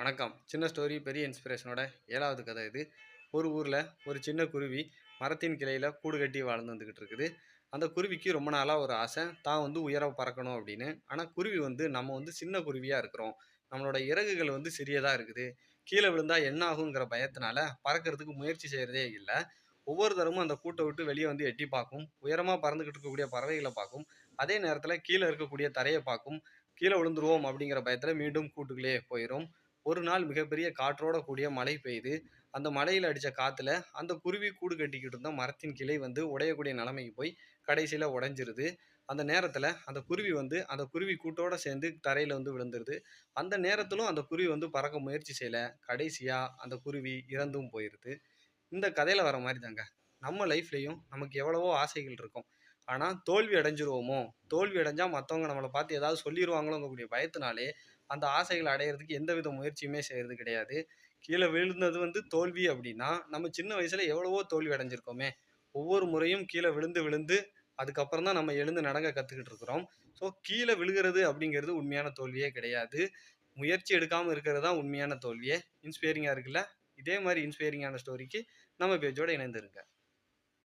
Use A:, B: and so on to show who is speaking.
A: வணக்கம். சின்ன ஸ்டோரி பெரிய இன்ஸ்பிரேஷனோட ஏழாவது கதை இது. ஒரு ஊரில் ஒரு சின்ன குருவி மரத்தின் கிளையில் கூடு கட்டி வாழ்ந்து வந்துக்கிட்டு இருக்குது. அந்த குருவிக்கு ரொம்ப நாளாக ஒரு ஆசை. தான் வந்து உயர பறக்கணும் அப்படின்னு. ஆனால் குருவி வந்து நம்ம வந்து சின்ன குருவியாக இருக்கிறோம். நம்மளோட இறகுகள் வந்து சிறியதாக இருக்குது. கீழே விழுந்தால் என்ன ஆகுங்கிற பயத்தினால பறக்கிறதுக்கு முயற்சி செய்கிறதே இல்லை. ஒவ்வொரு தரமும் அந்த கூட்டை விட்டு வெளியே வந்து எட்டி பார்க்கும். உயரமாக பறந்துக்கிட்டு இருக்கக்கூடிய பறவைகளை பார்க்கும். அதே நேரத்தில் கீழே இருக்கக்கூடிய தரையை பார்க்கும். கீழே விழுந்துருவோம் அப்படிங்கிற பயத்தில் மீண்டும் கூட்டுக்குள்ளேயே போயிடும் ஒரு நாள் மிகப்பெரிய காற்றோட கூடிய மழை பெய்யுது அந்த மழையில் அடித்த காற்றுல அந்த குருவி கூடு கட்டிக்கிட்டு இருந்த மரத்தின் கிளை வந்து உடையக்கூடிய நிலைமைக்கு போய் கடைசியில் உடைஞ்சிருது. அந்த நேரத்தில் அந்த குருவி வந்து அந்த குருவி கூட்டோடு சேர்ந்து தரையில் வந்து விழுந்துருது. அந்த நேரத்திலும் அந்த குருவி வந்து பறக்க முயற்சி செய்யலை. கடைசியாக அந்த குருவி இறந்தும் போயிடுது இந்த கதையில் வர மாதிரி தாங்க. நம்ம லைஃப்லேயும் நமக்கு எவ்வளவோ ஆசைகள் இருக்கும். ஆனால் தோல்வி அடைஞ்சிருவோமோ? தோல்வி அடைஞ்சால் மற்றவங்க நம்மளை பார்த்து ஏதாவது சொல்லிடுவாங்களோங்கக்கூடிய பயத்தினாலே அந்த ஆசைகளை அடையிறதுக்கு எந்தவித முயற்சியுமே செய்கிறது கிடையாது. கீழே விழுந்தது வந்து தோல்வி அப்படின்னா நம்ம சின்ன வயசில் எவ்வளவோ தோல்வி அடைஞ்சிருக்கோமே. ஒவ்வொரு முறையும் கீழே விழுந்து விழுந்து அதுக்கப்புறம் தான் நம்ம எழுந்து நடங்க கற்றுக்கிட்டு இருக்கிறோம். ஸோ கீழே விழுகிறது அப்படிங்கிறது உண்மையான தோல்வியே கிடையாது. முயற்சி எடுக்காமல் இருக்கிறது தான் உண்மையான தோல்வியே. இன்ஸ்பைரிங்காக இருக்குல்ல? இதே மாதிரி இன்ஸ்பைரிங்கான ஸ்டோரிக்கு நம்ம பேஜோட இணைந்திருங்க.